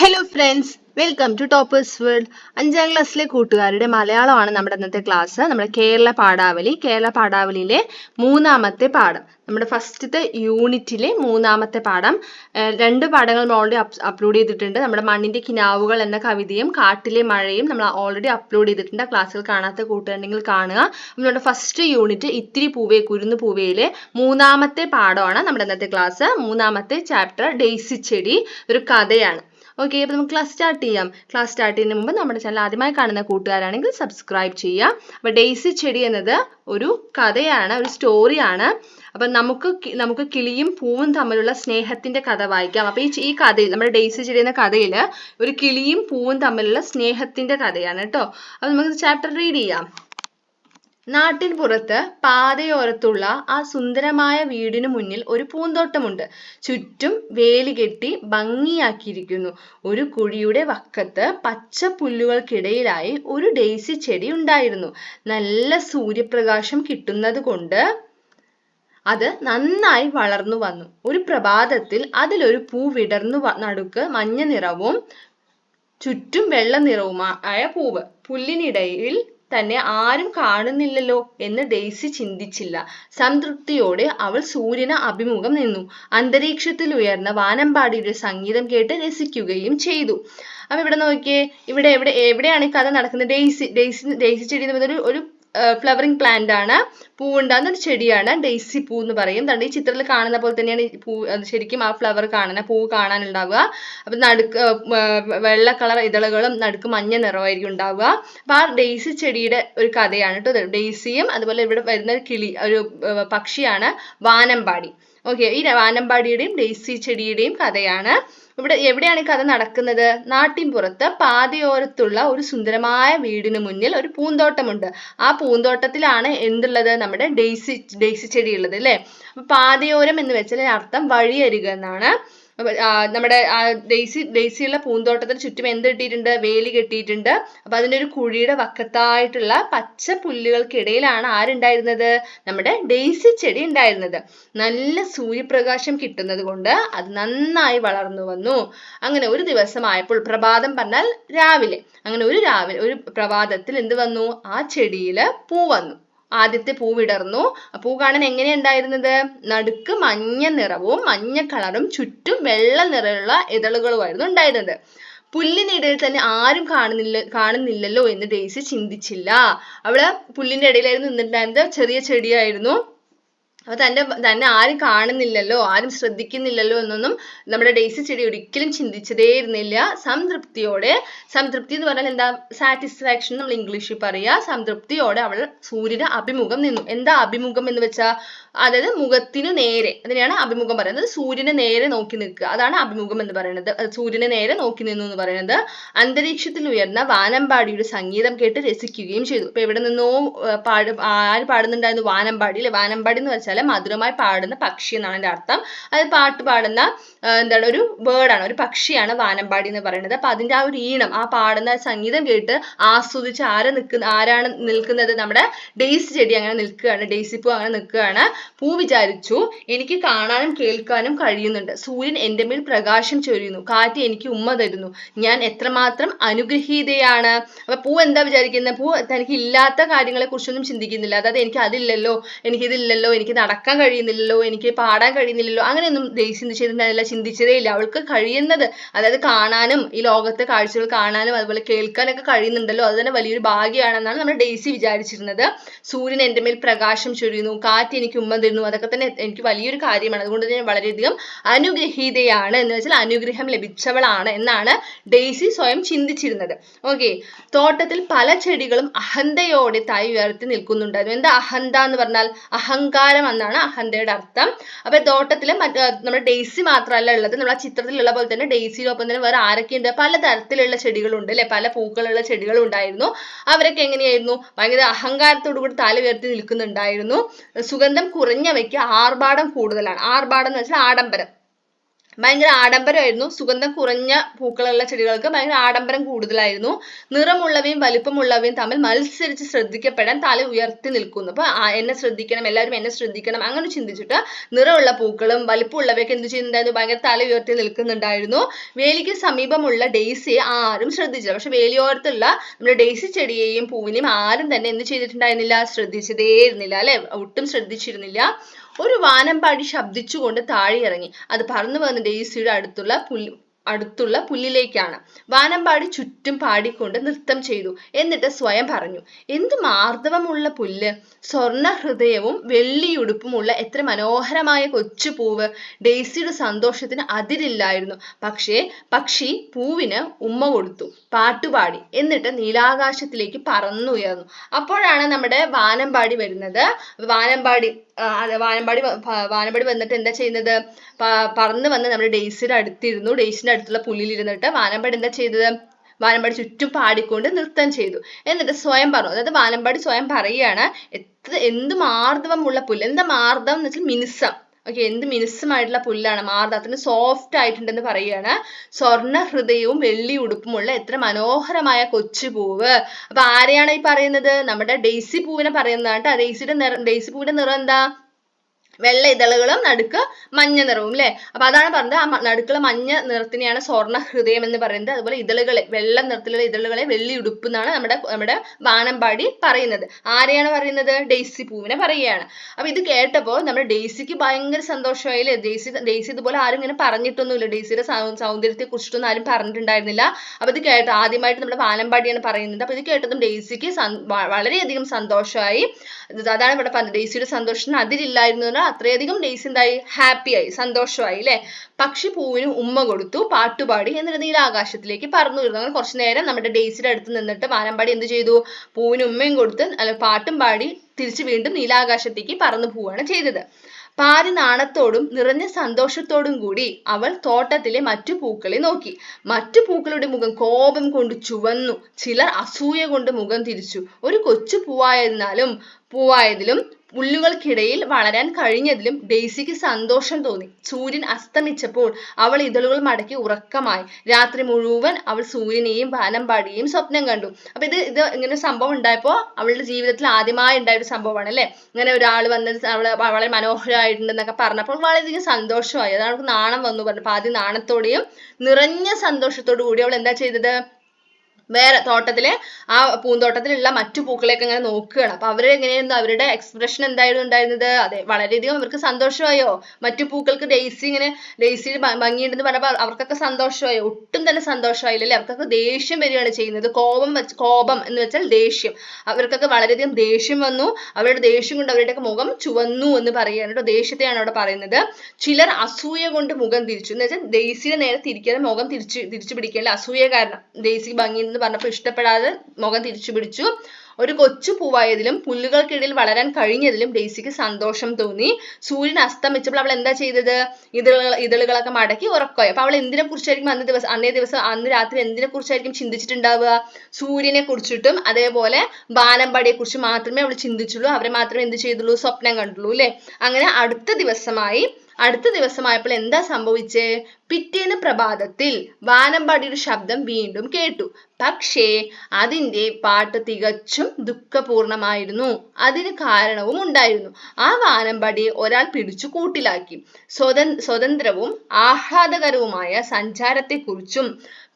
Hello friends welcome to toppers world അഞ്ചാം ക്ലാസ്സിലെ കൂട്ടുകാരുടെ മലയാളമാണ് നമ്മുടെ ഇന്നത്തെ ക്ലാസ് നമ്മുടെ കേരള പാഠാവലി. കേരള പാഠാവലിയിലെ മൂന്നാമത്തെ പാഠം. നമ്മുടെ ഫസ്റ്റത്തെ യൂണിറ്റിലെ മൂന്നാമത്തെ പാഠം. രണ്ട് പാഠങ്ങൾ നമ്മൾ ഓൾറെഡി അപ്ലോഡ് ചെയ്തിട്ടുണ്ട്. നമ്മുടെ മണ്ണിന്റെ കിനാവുകൾ എന്ന കവിതയും കാട്ടിലെ മഴയും നമ്മൾ ഓൾറെഡി അപ്ലോഡ് ചെയ്തിട്ടുണ്ട്. ക്ലാസ്സിൽ കാണാത്ത കൂട്ടുകാരുണ്ടെങ്കിൽ കാണുക. നമ്മുടെ ഫസ്റ്റ് യൂണിറ്റ് ഇത്തിരി പൂവേ കുരുന്ന് പൂവേയിലെ മൂന്നാമത്തെ പാഠമാണ് നമ്മുടെ ഇന്നത്തെ ക്ലാസ് മൂന്നാമത്തെ ചാപ്റ്റർ ഡെയ്സി ചെടി. ഒരു കഥയാണ്. ഓക്കെ അപ്പോൾ നമുക്ക് ക്ലാസ് സ്റ്റാർട്ട് ചെയ്യാം. ക്ലാസ് സ്റ്റാർട്ട് ചെയ്യുന്നതിന് മുമ്പ് നമ്മുടെ ചാനൽ ആദ്യമായി കാണുന്ന കൂട്ടുകാരാണെങ്കിൽ സബ്സ്ക്രൈബ് ചെയ്യുക. അപ്പോൾ ഡെയ്സി ചെടി എന്നത് ഒരു കഥയാണ് ഒരു സ്റ്റോറിയാണ് അപ്പം നമുക്ക് നമുക്ക് കിളിയും പൂവും തമ്മിലുള്ള സ്നേഹത്തിന്റെ കഥ വായിക്കാം. അപ്പോൾ ഈ ഈ കഥയിൽ നമ്മുടെ ഡെയ്സി ചെടി എന്ന കഥയിൽ ഒരു കിളിയും പൂവും തമ്മിലുള്ള സ്നേഹത്തിന്റെ കഥയാണ് കേട്ടോ അപ്പോൾ നമുക്ക് ചാപ്റ്റർ റീഡ് ചെയ്യാം. നാട്ടിൻ പുറത്ത് പാതയോരത്തുള്ള ആ സുന്ദരമായ വീടിനു മുന്നിൽ ഒരു പൂന്തോട്ടമുണ്ട്. ചുറ്റും വേലി കെട്ടി ഭംഗിയാക്കിയിരിക്കുന്നു. ഒരു കുഴിയുടെ വക്കത്ത് പച്ച പുല്ലുകൾക്കിടയിലായി ഒരു ഡെയ്സി ചെടി ഉണ്ടായിരുന്നു. നല്ല സൂര്യപ്രകാശം കിട്ടുന്നത് കൊണ്ട് അത് നന്നായി വളർന്നു വന്നു. ഒരു പ്രഭാതത്തിൽ അതിലൊരു പൂ വിടർന്നു നടുക്ക് മഞ്ഞ നിറവും ചുറ്റും വെള്ള നിറവുമായ പൂവ്. പുല്ലിനിടയിൽ തന്നെ ആരും കാണുന്നില്ലല്ലോ എന്ന് ഡെയ്സി ചിന്തിച്ചില്ല. സംതൃപ്തിയോടെ അവൾ സൂര്യന് അഭിമുഖം നിന്നു. അന്തരീക്ഷത്തിൽ ഉയർന്ന വാനമ്പാടിയുടെ സംഗീതം കേട്ട് രസിക്കുകയും ചെയ്തു. അപ്പൊ ഇവിടെ നോക്കിയേ ഇവിടെ എവിടെ എവിടെയാണ് ഈ കഥ നടക്കുന്നത്? ഡെയ്സി ഡെയ്സി ഡെയ്സി ചെടി എന്ന് പറയുന്നത് ഒരു ഒരു ഫ്ലവറിംഗ് പ്ലാന്റ് ആണ്. പൂവുണ്ടാകുന്ന ഒരു ചെടിയാണ് ഡെയ്സി പൂ എന്ന് പറയും. തണ്ട് ഈ ചിത്രത്തിൽ കാണുന്ന പോലെ തന്നെയാണ് പൂ ശരിക്കും ആ ഫ്ലവർ കാണാൻ പൂവ് കാണാനുണ്ടാവുക. അപ്പൊ നടുക്ക് വെള്ള കളർ ഇതളുകളും നടുക്ക് മഞ്ഞ നിറമായിരിക്കും ഉണ്ടാവുക. അപ്പൊ ആ ഡെയ്സി ചെടിയുടെ ഒരു കഥയാണ് കേട്ടോ ഡെയ്സിയും അതുപോലെ ഇവിടെ വരുന്ന ഒരു കിളി ഒരു പക്ഷിയാണ് വാനമ്പാടി. ഓക്കെ ഈ വാനമ്പാടിയുടെയും ഡെയ്സി ചെടിയുടെയും കഥയാണ്. ഇവിടെ എവിടെയാണ് കഥ നടക്കുന്നത്? നാട്ടിൻപുറത്ത് പാതയോരത്തുള്ള ഒരു സുന്ദരമായ വീടിന് മുന്നിൽ ഒരു പൂന്തോട്ടമുണ്ട്. ആ പൂന്തോട്ടത്തിലാണ് എന്തുള്ളത്? നമ്മുടെ ഡെയ്സി ഡെയ്സി ചെടി ഉള്ളത് അല്ലേ പാതയോരം എന്ന് വെച്ചാൽ അർത്ഥം വഴിയരികെ എന്നാണ് അപ്പൊ ആ നമ്മുടെ ഡെയ്സി ഡെയ്സിയുള്ള പൂന്തോട്ടത്തിന് ചുറ്റും എന്ത് കെട്ടിയിട്ടുണ്ട്? വേലി കെട്ടിയിട്ടുണ്ട്. അപ്പൊ അതിന്റെ ഒരു കുഴിയുടെ വക്കത്തായിട്ടുള്ള പച്ച പുല്ലുകൾക്കിടയിലാണ് ആരുണ്ടായിരുന്നത്? നമ്മുടെ ഡെയ്സി ചെടി ഉണ്ടായിരുന്നത്. നല്ല സൂര്യപ്രകാശം കിട്ടുന്നത് കൊണ്ട് അത് നന്നായി വളർന്നു വന്നു. അങ്ങനെ ഒരു ദിവസമായപ്പോൾ പ്രഭാതം പറഞ്ഞാൽ രാവിലെ. അങ്ങനെ ഒരു രാവിലെ ഒരു പ്രഭാതത്തിൽ എന്ത് വന്നു? ആ ചെടിയിൽ പൂ വന്നു. ആദ്യത്തെ പൂവിടർന്നു പൂ കാണാൻ എങ്ങനെ ഉണ്ടായിരുന്നത്? നടുക്ക് മഞ്ഞ നിറവും മഞ്ഞ കളറും ചുറ്റും വെള്ള നിറമുള്ള ഇതളുകളുമായിരുന്നു ഉണ്ടായിരുന്നത്. പുല്ലിനിടയിൽ തന്നെ ആരും കാണുന്നില്ല കാണുന്നില്ലല്ലോ എന്ന് ഡെയ്സി ചിന്തിച്ചില്ല. അവൾ പുല്ലിന്റെ ഇടയിലായിരുന്നു നിന്നിട്ടുണ്ടായിരുന്നത്. ചെറിയ ചെടിയായിരുന്നു. അപ്പൊ തന്റെ തന്നെ ആരും കാണുന്നില്ലല്ലോ ആരും ശ്രദ്ധിക്കുന്നില്ലല്ലോ എന്നൊന്നും നമ്മുടെ ഡേസി ചെടി ഒരിക്കലും ചിന്തിച്ചതേ ഇരുന്നില്ല. സംതൃപ്തിയോടെ സംതൃപ്തി എന്ന് പറഞ്ഞാൽ എന്താ? സാറ്റിസ്ഫാക്ഷൻ നമ്മൾ ഇംഗ്ലീഷിൽ പറയുക സംതൃപ്തിയോടെ അവൾ സൂര്യന് അഭിമുഖം നിന്നു. എന്താ അഭിമുഖം എന്ന് വെച്ചാൽ അതായത് മുഖത്തിന് നേരെ അതിനെയാണ് അഭിമുഖം പറയുന്നത്. സൂര്യനെ നേരെ നോക്കി നിൽക്കുക. അതാണ് അഭിമുഖം എന്ന് പറയുന്നത്. സൂര്യനെ നേരെ നോക്കി നിന്നു എന്ന് പറയുന്നത്. അന്തരീക്ഷത്തിൽ ഉയർന്ന വാനമ്പാടിയുടെ സംഗീതം കേട്ട് രസിക്കുകയും ചെയ്തു. ഇപ്പൊ എവിടെ നിന്നോ പാട് ആര് പാടുന്നുണ്ടായിരുന്നു? വാനമ്പാടി അല്ലെ? വാനമ്പാടി എന്ന് വെച്ചാൽ മധുരമായി പാടുന്ന പക്ഷി എന്നാണ് അതിന്റെ അർത്ഥം. അത് പാട്ട് പാടുന്ന എന്താണ് ഒരു bird ആണ് ഒരു പക്ഷിയാണ് വാനമ്പാടി എന്ന് പറയുന്നത്. അപ്പൊ അതിന്റെ ആ ഒരു ഈണം ആ പാടുന്ന സംഗീതം കേട്ട് ആസ്വദിച്ച് ആര് നിൽക്കുന്ന ആരാണ് നിൽക്കുന്നത് നമ്മുടെ ഡെയ്സി ചെടി അങ്ങനെ നിൽക്കുകയാണ് ഡെയ്സി പൂ അങ്ങനെ നിൽക്കുകയാണ്. പൂ വിചാരിച്ചു എനിക്ക് കാണാനും കേൾക്കാനും കഴിയുന്നുണ്ട്. സൂര്യൻ എന്റെ മേൽ പ്രകാശം ചൊരിയുന്നു കാറ്റ് എനിക്ക് ഉമ്മ തരുന്നു. ഞാൻ എത്രമാത്രം അനുഗ്രഹീതയാണ്. അപ്പൊ പൂ എന്താ വിചാരിക്കുന്നത്? പൂ തനിക്ക് ഇല്ലാത്ത കാര്യങ്ങളെ കുറിച്ചൊന്നും ചിന്തിക്കുന്നില്ല. അതായത് എനിക്ക് അതില്ലല്ലോ എനിക്കിതില്ലല്ലോ എനിക്ക് നടക്കാൻ കഴിയുന്നില്ലല്ലോ എനിക്ക് പാടാൻ കഴിയുന്നില്ലല്ലോ അങ്ങനെയൊന്നും ഡെയ്സി എന്ത് ചെയ്തിട്ടുണ്ടായിരുന്നില്ല. ചിന്തിച്ചതേ ഇല്ല. അവൾക്ക് കഴിയുന്നത് അതായത് കാണാനും ഈ ലോകത്തെ കാഴ്ചകൾ കാണാനും അതുപോലെ കേൾക്കാനൊക്കെ കഴിയുന്നുണ്ടല്ലോ. അത് തന്നെ വലിയൊരു ഭാഗ്യമാണെന്നാണ് നമ്മൾ ഡെയ്സി വിചാരിച്ചിരുന്നത്. സൂര്യൻ എന്റെ മേൽ പ്രകാശം ചൊരിയുന്നു കാറ്റ് എനിക്ക് ഉമ്മ തരുന്നു. അതൊക്കെ തന്നെ എനിക്ക് വലിയൊരു കാര്യമാണ്. അതുകൊണ്ട് തന്നെ വളരെയധികം അനുഗ്രഹീതയാണ് എന്ന് വെച്ചാൽ അനുഗ്രഹം ലഭിച്ചവളാണ് എന്നാണ് ഡെയ്സി സ്വയം ചിന്തിച്ചിരുന്നത്. ഓക്കെ. തോട്ടത്തിൽ പല ചെടികളും അഹന്തയോടെ തായി ഉയർത്തി നിൽക്കുന്നുണ്ടായിരുന്നു. എന്താ അഹന്ത എന്ന് പറഞ്ഞാൽ? അഹങ്കാരം എന്നാണ് അഹന്തയുടെ അർത്ഥം. അപ്പൊ തോട്ടത്തിലെ മറ്റ് നമ്മുടെ ഡെയ്സി മാത്രമല്ല ഉള്ളത് നമ്മൾ ആ ചിത്രത്തിലുള്ള പോലെ തന്നെ ഡെയ്സിയിലൊപ്പം തന്നെ വേറെ ആരൊക്കെയുണ്ട്? പല തരത്തിലുള്ള ചെടികളുണ്ട് അല്ലെ? പല പൂക്കളുള്ള ചെടികളും ഉണ്ടായിരുന്നു അവരൊക്കെ എങ്ങനെയായിരുന്നു? ഭയങ്കര അഹങ്കാരത്തോടു കൂടി തല ഉയർത്തി നിൽക്കുന്നുണ്ടായിരുന്നു. സുഗന്ധം കുറഞ്ഞവയ്ക്ക് ആർഭാടം കൂടുതലാണ്. ആർഭാടം എന്ന് വെച്ചാൽ ആഡംബരം. ഭയങ്കര ആഡംബരമായിരുന്നു. സുഗന്ധം കുറഞ്ഞ പൂക്കളുള്ള ചെടികൾക്ക് ഭയങ്കര ആഡംബരം കൂടുതലായിരുന്നു. നിറമുള്ളവയും വലിപ്പമുള്ളവയും തമ്മിൽ മത്സരിച്ച് ശ്രദ്ധിക്കപ്പെടാൻ തല ഉയർത്തി നിൽക്കുന്നു. അപ്പൊ എന്നെ ശ്രദ്ധിക്കണം എല്ലാവരും എന്നെ ശ്രദ്ധിക്കണം അങ്ങനെ ചിന്തിച്ചിട്ട് നിറമുള്ള പൂക്കളും വലിപ്പമുള്ളവയൊക്കെ എന്ത് ചെയ്യുന്നുണ്ടായിരുന്നു? ഭയങ്കര തല ഉയർത്തി നിൽക്കുന്നുണ്ടായിരുന്നു. വേലിക്ക് സമീപമുള്ള ഡെയ്സിയെ ആരും ശ്രദ്ധിച്ചില്ല. പക്ഷെ വേലിയോരത്തുള്ള നമ്മുടെ ഡെയ്സി ചെടിയെയും പൂവിനെയും ആരും തന്നെ എന്ത് ചെയ്തിട്ടുണ്ടായിരുന്നില്ല? ശ്രദ്ധിച്ചതേ ഇരുന്നില്ല അല്ലെ? ഒട്ടും ശ്രദ്ധിച്ചിരുന്നില്ല. ഒരു വാനമ്പാടി ശബ്ദിച്ചുകൊണ്ട് താഴെ ഇറങ്ങി. അത് പറന്നു വന്ന് ഡെയ്സിയുടെ അടുത്തുള്ള പുല്ല് അടുത്തുള്ള പുല്ലിലേക്കാണ്. വാനമ്പാടി ചുറ്റും പാടിക്കൊണ്ട് നൃത്തം ചെയ്തു. എന്നിട്ട് സ്വയം പറഞ്ഞു എന്ത് മാർദ്ദവമുള്ള പുല്ല്. സ്വർണ ഹൃദയവും വെള്ളിയുടുപ്പുമുള്ള എത്ര മനോഹരമായ കൊച്ചു പൂവ്. ഡെയ്സിയുടെ സന്തോഷത്തിന് അതിരില്ലായിരുന്നു. പക്ഷേ പക്ഷി പൂവിന് ഉമ്മ കൊടുത്തു. പാട്ടുപാടി. എന്നിട്ട് നീലാകാശത്തിലേക്ക് പറന്നുയർന്നു. അപ്പോഴാണ് നമ്മുടെ വാനമ്പാടി വരുന്നത്. വാനമ്പാടി വാനമ്പാടി വാനമ്പാടി വന്നിട്ട് എന്താ ചെയ്യുന്നത്? പറന്ന് വന്ന് നമ്മുടെ ഡെയ്സിയുടെ അടുത്തിരുന്നു. ഡെയ്സിന്റെ അടുത്തുള്ള പുല്ലിലിരുന്നിട്ട് വാനമ്പാടി എന്താ ചെയ്തത്? വാനമ്പാടി ചുറ്റും പാടിക്കൊണ്ട് നൃത്തം ചെയ്തു. എന്നിട്ട് സ്വയം പറഞ്ഞു. അതായത് വാനമ്പാടി സ്വയം പറയുകയാണ് എത്ര എന്ത് മാർദ്ദവമുള്ള പുല്ല് എന്താ മാർദ്ദവം എന്ന് വെച്ചാൽ മിനുസം. ഓക്കെ എന്ത് മിനുസമായിട്ടുള്ള പുല്ലാണ് മാർദ്ദം അത്ര സോഫ്റ്റ് ആയിട്ടുണ്ടെന്ന് പറയുകയാണ്. സ്വർണ ഹൃദയവും വെള്ളി ഉടുപ്പുമുള്ള എത്ര മനോഹരമായ കൊച്ചു പൂവ്. അപ്പൊ ആരെയാണ് ഈ പറയുന്നത്? നമ്മുടെ ഡെയ്സി പൂവിനെ പറയുന്നതാണ് കേട്ടോ. ഡെയ്സിയുടെ നിറം ഡെയ്സി പൂവിന്റെ നിറം എന്താ? വെള്ള ഇതളുകളും നടുക്ക് മഞ്ഞ നിറവും അല്ലെ അപ്പൊ അതാണ് പറഞ്ഞത്. ആ നടുക്കുള്ള മഞ്ഞ നിറത്തിനെയാണ് സ്വർണ ഹൃദയം എന്ന് പറയുന്നത്. അതുപോലെ ഇതളുകളെ വെള്ള നിറത്തിലുള്ള ഇതളുകളെ വെള്ളി ഉടുപ്പ് എന്നാണ് നമ്മുടെ നമ്മുടെ വാനമ്പാടി പറയുന്നത്. ആരെയാണ് പറയുന്നത്? ഡെയ്സി പൂവിനെ പറയുകയാണ്. അപ്പൊ ഇത് കേട്ടപ്പോൾ നമ്മുടെ ഡെയ്സിക്ക് ഭയങ്കര സന്തോഷമായില്ലേ? ഡെയ്സി ഡെയ്സി ഇതുപോലെ ആരും ഇങ്ങനെ പറഞ്ഞിട്ടൊന്നുമില്ല. ഡെയ്സിയുടെ സൗന്ദര്യത്തെ കുറിച്ചിട്ടൊന്നും ആരും പറഞ്ഞിട്ടുണ്ടായിരുന്നില്ല. അപ്പൊ ഇത് കേട്ട ആദ്യമായിട്ട് നമ്മുടെ വാനമ്പാടിയാണ് പറയുന്നത്. അപ്പൊ ഇത് കേട്ടതും ഡെയ്സിക്ക് വളരെയധികം സന്തോഷമായി. അതാണ് ഇവിടെ പറഞ്ഞത്. ഡെയ്സിയുടെ സന്തോഷത്തിന് അതിലില്ലായിരുന്നു പറഞ്ഞാൽ അത്രയധികം ഡെയ്സി എന്തായി? ഹാപ്പി ആയി സന്തോഷമായി അല്ലെ? പക്ഷി പൂവിന് ഉമ്മ കൊടുത്തു പാട്ടുപാടി എന്നിട്ട് നീല ആകാശത്തിലേക്ക് പറന്നു വരുന്നു. അങ്ങനെ കുറച്ചു നേരം നമ്മുടെ ഡെയ്സിയുടെ അടുത്ത് നിന്നിട്ട് വാനമ്പാടി എന്ത് ചെയ്തു? പൂവിന് ഉമ്മയും കൊടുത്ത് അല്ല പാട്ടും പാടി തിരിച്ചു വീണ്ടും നീലാകാശത്തേക്ക് പറന്നു പോവുകയാണ് ചെയ്തത്. പാതി നാണത്തോടും നിറഞ്ഞ സന്തോഷത്തോടും കൂടി അവൾ തോട്ടത്തിലെ മറ്റു പൂക്കളെ നോക്കി. മറ്റു പൂക്കളുടെ മുഖം കോപം കൊണ്ട് ചുവന്നു. ചിലർ അസൂയ കൊണ്ട് മുഖം തിരിച്ചു. ഒരു കൊച്ചു പൂവായിരുന്നാലും പൂവായതിലും പുല്ലുകൾക്കിടയിൽ വളരാൻ കഴിഞ്ഞതിലും ഡെയ്സിക്ക് സന്തോഷം തോന്നി. സൂര്യൻ അസ്തമിച്ചപ്പോൾ അവൾ ഇതളുകൾ മടക്കി ഉറക്കമായി. രാത്രി മുഴുവൻ അവൾ സൂര്യനെയും വാനമ്പാടിയെയും സ്വപ്നം കണ്ടു. അപ്പൊ ഇത് ഇത് ഇങ്ങനെ ഒരു സംഭവം ഉണ്ടായപ്പോ അവളുടെ ജീവിതത്തിൽ ആദ്യമായി ഉണ്ടായ ഒരു സംഭവമാണ് അല്ലെ? ഇങ്ങനെ ഒരാൾ വന്ന് അവൾ വളരെ മനോഹരമായിട്ടുണ്ടെന്നൊക്കെ പറഞ്ഞപ്പോൾ വളരെയധികം സന്തോഷമായി. അതാണ് അവൾക്ക് നാണം വന്നു പറഞ്ഞു അപ്പൊ ആദ്യം നാണത്തോടെയും നിറഞ്ഞ സന്തോഷത്തോടു കൂടി അവൾ എന്താ ചെയ്തത്? വേറെ തോട്ടത്തിലെ ആ പൂന്തോട്ടത്തിലുള്ള മറ്റു പൂക്കളെയൊക്കെ ഇങ്ങനെ നോക്കുകയാണ്. അപ്പൊ അവർ എങ്ങനെയായിരുന്നു? അവരുടെ എക്സ്പ്രഷൻ എന്തായിരുന്നു ഉണ്ടായിരുന്നത്? അതെ വളരെയധികം അവർക്ക് സന്തോഷമായോ? മറ്റു പൂക്കൾക്ക് ഡെയ്സി ഇങ്ങനെ ഡെയ്സി ഭംഗിയുണ്ടെന്ന് പറഞ്ഞപ്പോൾ അവർക്കൊക്കെ സന്തോഷമായോ? ഒട്ടും തന്നെ സന്തോഷമായില്ല അവർക്കൊക്കെ ദേഷ്യം വരികയാണ് ചെയ്യുന്നത്. കോപം വെച്ച് കോപം എന്ന് വെച്ചാൽ ദേഷ്യം. അവർക്കൊക്കെ വളരെയധികം ദേഷ്യം വന്നു. അവരുടെ ദേഷ്യം കൊണ്ട് അവരുടെയൊക്കെ മുഖം ചുവന്നു എന്ന് പറയുകയാണ് കേട്ടോ. ദേഷ്യത്തെയാണ് അവിടെ പറയുന്നത്. ചിലർ അസൂയ കൊണ്ട് മുഖം തിരിച്ചു. എന്ന് വെച്ചാൽ ഡെയ്സിയുടെ നേരെ തിരിക്കാതെ മുഖം തിരിച്ചു തിരിച്ചു പിടിക്കേണ്ട അസൂയ കാരണം ഡെയ്സി ഭംഗി പറഞ്ഞപ്പോൾ ഇഷ്ടപ്പെടാതെ മുഖം തിരിച്ചു പിടിച്ചു. ഒരു കൊച്ചു പൂവായതിലും പുല്ലുകൾക്കിടയിൽ വളരാൻ കഴിഞ്ഞതിലും ഡെയ്സിക്ക് സന്തോഷം തോന്നി. സൂര്യൻ അസ്തമിച്ചപ്പോൾ അവൾ എന്താ ചെയ്തത്? ഇതളുകൾ ഇതളുകളൊക്കെ മടക്കി ഉറക്കമായി. അപ്പൊ അവൾ എന്തിനെ കുറിച്ചായിരിക്കും അന്ന് ദിവസം അന്നേ ദിവസം അന്ന് രാത്രി എന്തിനെ കുറിച്ചായിരിക്കും ചിന്തിച്ചിട്ടുണ്ടാവുക? സൂര്യനെ കുറിച്ചിട്ടും അതേപോലെ ബാലമ്പാടിയെ കുറിച്ച് മാത്രമേ അവൾ ചിന്തിച്ചുള്ളൂ. അവരെ മാത്രമേ എന്ത് ചെയ്തുള്ളൂ? സ്വപ്നം കണ്ടുള്ളൂ അല്ലെ? അങ്ങനെ അടുത്ത ദിവസമായി അടുത്ത ദിവസമായപ്പോൾ എന്താ സംഭവിച്ചേ? പിറ്റേന്ന് പ്രഭാതത്തിൽ വാനമ്പാടിയുടെ ശബ്ദം വീണ്ടും കേട്ടു. പക്ഷേ അതിന്റെ പാട്ട് തികച്ചും ദുഃഖപൂർണമായിരുന്നു. അതിന് കാരണവും ഉണ്ടായിരുന്നു. ആ വാനമ്പാടിയെ ഒരാൾ പിടിച്ചു കൂട്ടിലാക്കി. സ്വതൻ സ്വതന്ത്രവും ആഹ്ലാദകരവുമായ സഞ്ചാരത്തെക്കുറിച്ചും